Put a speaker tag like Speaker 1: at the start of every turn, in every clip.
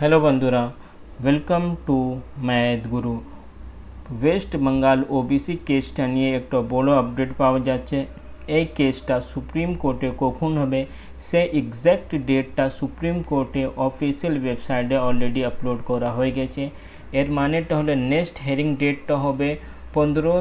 Speaker 1: Hello বন্ধুরা welcome to math guru West Bengal OBC কেসটা নিয়ে একটা বড় আপডেট পাওয়া যাচ্ছে এই কেসটা সুপ্রিম কোর্টে কখন হবে সে এক্স্যাক্ট ডেটটা সুপ্রিম কোর্টে অফিসিয়াল ওয়েবসাইটে অলরেডি আপলোড করা হয়ে গেছে এর মানেটা হলে নেক্সট হেয়ারিং ডেটটা হবে পনেরো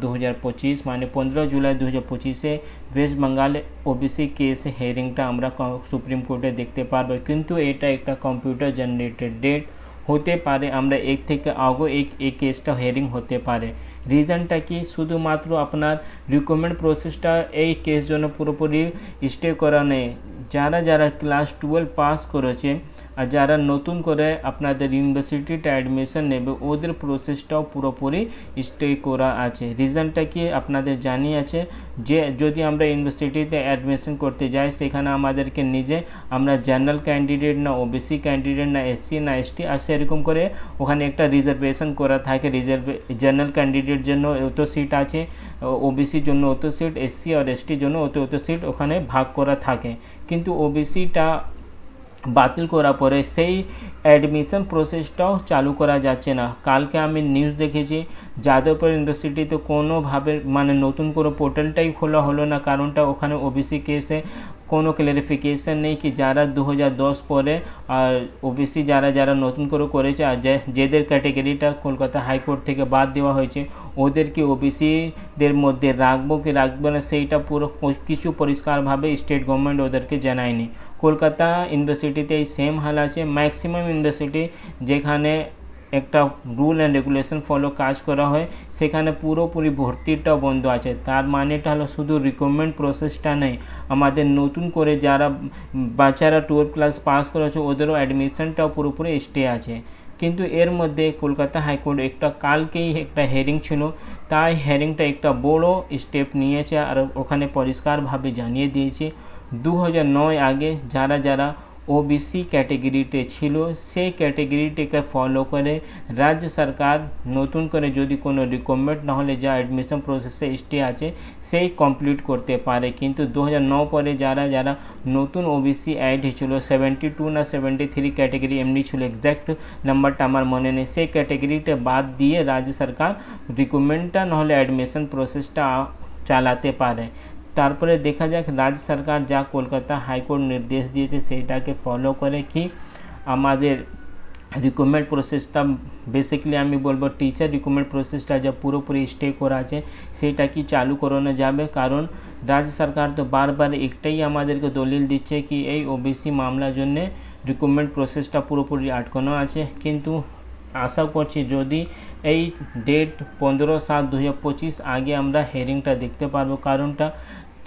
Speaker 1: দু হাজার পঁচিশ মানে পনেরো জুলাই দু হাজার পঁচিশে ওয়েস্ট বেঙ্গল ওবিসি কেস হেয়ারিংটা আমরা সুপ্রিম কোর্টে দেখতে পারব কিন্তু এটা একটা কম্পিউটার জেনারেটেড ডেট হতে পারে আমরা এক থেকে আগেও এক এই কেসটা হেয়ারিং হতে পারে রিজনটা কি শুধুমাত্র আপনার রিকমেন্ড প্রসেসটা এই কেস জন্য পুরোপুরি স্টে করা নেই যারা যারা ক্লাস টুয়েলভ পাস করেছে আর যারা নতুন করে আপনাদের ইউনিভার্সিটিতে অ্যাডমিশন নেবে, ওদের প্রসেসটাও পুরোপুরি স্টে করা আছে। রিজনটা কি আপনাদের জানি আছে? যে যদি আমরা ইউনিভার্সিটিতে অ্যাডমিশন করতে যাই, সেখানে আমাদেরকে নিজে আমরা জেনারেল ক্যান্ডিডেট না ওবিসি ক্যান্ডিডেট না এসসি না এসটি আর সেরকম করে ওখানে একটা রিজার্ভেশন করা থাকে। রিজার্ভে জেনারেল ক্যান্ডিডেট জন্য অত সিট আছে ওবিসির জন্য অত সিট এসসি আর এসটির জন্য অত অত সিট ওখানে ভাগ করা থাকে। কিন্তু ওবিসিটা বাতিল করার পরে সেই অ্যাডমিশন প্রসেসটাও চালু করা যাচ্ছে না। কালকে আমি নিউজ দেখেছি, যাদবপুর ইউনিভার্সিটিতে কোনোভাবে মানে নতুন করে পোর্টালটাই খোলা হলো না, কারণটা ওখানে ওবিসি কেসে কোনো ক্লারিফিকেশান নেই কি যারা দু হাজার দশ পরে আর ওবিসি যারা যারা নতুন করে করেছে আর যেদের ক্যাটেগরিটা কলকাতা হাইকোর্ট থেকে বাদ দেওয়া হয়েছে ওদেরকে ওবিসিদের মধ্যে রাখব কি রাখব না, সেইটা পুরো কিছু পরিষ্কারভাবে স্টেট গভর্নমেন্ট ওদেরকে জানায়নি। কলকাতা ইউনিভার্সিটিতে এই সেম হাল আছে। ম্যাক্সিমাম ইউনিভার্সিটি যেখানে একটা রুল অ্যান্ড রেগুলেশন ফলো কাজ করা হয়, সেখানে পুরোপুরি ভর্তিটা বন্ধ আছে। তার মানেটা হলো শুধু রিকমেন্ড প্রসেসটা নেই। আমাদের নতুন করে যারা বাচ্চারা টুয়েলভ ক্লাস পাস করেছে, ওদেরও অ্যাডমিশনটাও পুরোপুরি স্টে আছে। কিন্তু এর মধ্যে কলকাতা হাইকোর্ট একটা, কালকেই একটা হেয়ারিং ছিল। তাই হেয়ারিংটা একটা বড় স্টেপ নিয়েছে আর ওখানে পরিষ্কারভাবে জানিয়ে দিয়েছে। দু নয় আগে যারা যারা ওবিসি ক্যাটেগরিতে ছিল, সেই ক্যাটেগরিটিকে ফলো করে রাজ্য সরকার নতুন করে যদি কোনো রিকমেন্ড না হলে যা অ্যাডমিশন প্রসেসে স্টে আছে, সেই কমপ্লিট করতে পারে। কিন্তু দু পরে যারা যারা নতুন ওবিসি অ্যাড হয়েছিল সেভেন্টি টু না সেভেন্টি থ্রি ক্যাটেগরি এমনি ছিল এক্স্যাক্ট নাম্বারটা আমার মনে নেই, সেই ক্যাটেগরিটা বাদ দিয়ে রাজ্য সরকার রিকমেন্ডটা নাহলে অ্যাডমিশন প্রসেসটা চালাতে পারে। তারপরে দেখা যাক রাজ্য সরকার যা কলকাতা হাইকোর্ট নির্দেশ দিয়েছে সেইটাকে ফলো করে কি আমাদের রিকমেন্ড প্রসেসটা বেসিক্যালি আমি বলব টিচার রিকমেন্ড প্রসেসটা যা পুরোপুরি স্টে করা আছে সেটা কি চালু করানো যাবে? কারণ রাজ্য সরকার তো বারবার একটাই আমাদেরকে দলিল দিচ্ছে কি এই ওবিসি মামলার জন্যে রিকমেন্ড প্রসেসটা পুরোপুরি আটকানো আছে। কিন্তু আশা করছি যদি এই ডেট পনেরো সাত দু আগে আমরা হেয়ারিংটা দেখতে পারব। কারণটা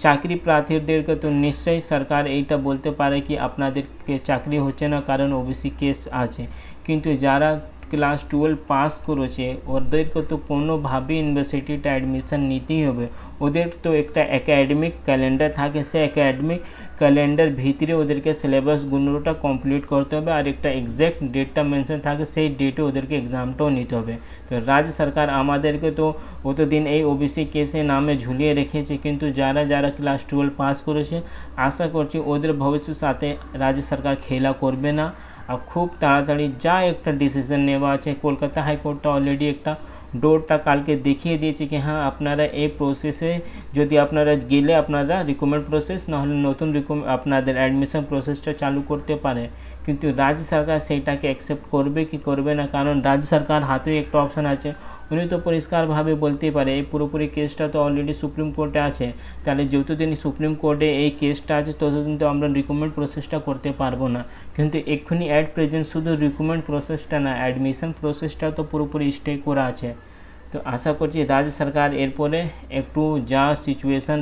Speaker 1: চাকরি প্রার্থীদেরকে তো নিশ্চয়ই সরকার এইটা বলতে পারে কি আপনাদেরকে চাকরি হচ্ছে না, কারণ ওবিসি কেস আছে। কিন্তু যারা ক্লাস টুয়েলভ পাস করেছে, ওদেরকে তো কোনোভাবে ইউনিভার্সিটিতে অ্যাডমিশন নিতেই হবে। ওদের তো একটা একাডেমিক ক্যালেন্ডার থাকে সে একাডেমিক ক্যালেন্ডার ভিতরে ওদেরকে সিলেবাসগুলোটা কমপ্লিট করতে হবে আর একটা এক্স্যাক্ট ডেটটা মেনশন থাকে, সেই ডেটে ওদেরকে এক্সামটাও নিতে হবে। তো রাজ্য সরকার আমাদেরকে তো অতদিন এই ওবিসি কেসে নামে ঝুলিয়ে রেখেছে, কিন্তু যারা যারা ক্লাস টুয়েলভ পাস করেছে, আশা করছি ওদের ভবিষ্যের সাথে রাজ্য সরকার খেলা করবে না। আর খুব তাড়াতাড়ি যা একটা ডিসিশন নেওয়া আছে, কলকাতা হাইকোর্টটা অলরেডি একটা ডোরটা কালকে দেখিয়ে দিয়েছে কি হ্যাঁ আপনারা এই প্রসেসে যদি আপনারা গেলে আপনারা রিকমেন্ড প্রসেস নাহলে নতুন রিকম আপনাদের অ্যাডমিশন প্রসেসটা চালু করতে পারে। কিন্তু রাজ্য সরকার সেইটাকে অ্যাকসেপ্ট করবে কি করবে না? কারণ রাজ্য সরকার হাতেও একটা অপশান আছে উনি তো পরিষ্কারভাবে বলতেই পারে, এই পুরোপুরি কেসটা তো অলরেডি সুপ্রিম কোর্টে আছে। তাহলে যেহেতু তিনি সুপ্রিম কোর্টে এই কেসটা আছে, ততদিন তো আমরা রিকমেন্ড প্রসেসটা করতে পারব না। কিন্তু এক্ষুনি অ্যাট প্রেজেন্ট শুধু রিকমেন্ড প্রসেসটা না অ্যাডমিশন প্রসেসটা তো পুরোপুরি স্টে করা আছে। তো আশা করছি রাজ্য সরকার এরপরে একটু যা সিচুয়েশান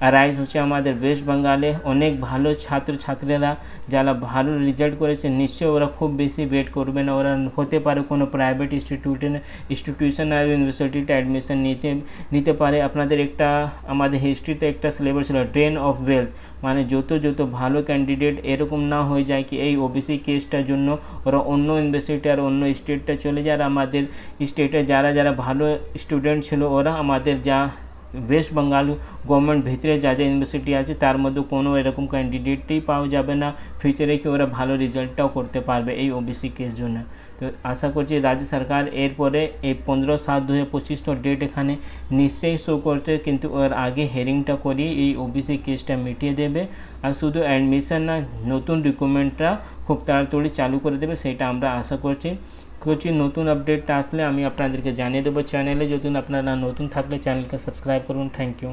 Speaker 1: অ্যারাইজ হচ্ছে আমাদের ওয়েস্ট বেঙ্গলে অনেক ভালো ছাত্র ছাত্রীরা যারা ভালো রেজাল্ট করেছে, নিশ্চয়ই ওরা খুব বেশি ওয়েট করবে না। ওরা হতে পারে কোনো প্রাইভেট ইনস্টিটিউটে ইনস্টিটিউশন আর ইউনিভার্সিটিতে অ্যাডমিশন নিতে নিতে পারে। আপনাদের একটা, আমাদের হিস্ট্রিতে একটা সিলেবাস ছিল ড্রেন অফ ওয়েলথ মানে যত যত ভালো ক্যান্ডিডেট এরকম না হয়ে যায় কি এই ওবিসি কেসটার জন্য, ওরা অন্য ইউনিভার্সিটি আর অন্য স্টেটটা চলে যায়। আর আমাদের স্টেটে যারা যারা ভালো স্টুডেন্ট ছিল, ওরা আমাদের যা ওয়েস্ট বেঙ্গল গভর্নমেন্ট ভিতরে যা যা ইউনিভার্সিটি আছে তার মধ্যে কোনো এরকম ক্যান্ডিডেটই পাওয়া যাবে না ফিউচারে কি ওরা ভালো রেজাল্টটাও করতে পারবে এই ওবিসি কেস জন্য তো আশা করছি রাজ্য সরকার এরপরে এই পনেরো সাত দু হাজার পঁচিশটা ডেট এখানে নিশ্চয়ই শো করতে কিন্তু ওর আগে হেয়ারিংটা করিয়ে এই ওবিসি কেসটা মিটিয়ে দেবে আর শুধু অ্যাডমিশন না নতুন রিক্রুটমেন্টটা খুব তাড়াতাড়ি চালু করে দেবে সেটা আমরা আশা করছি করছি, নতুন আপডেটটা আসলে আমি আপনাদেরকে জানিয়ে দেবো চ্যানেলে যদি আপনারা নতুন থাকলে চ্যানেলকে সাবস্ক্রাইব করুন। Thank you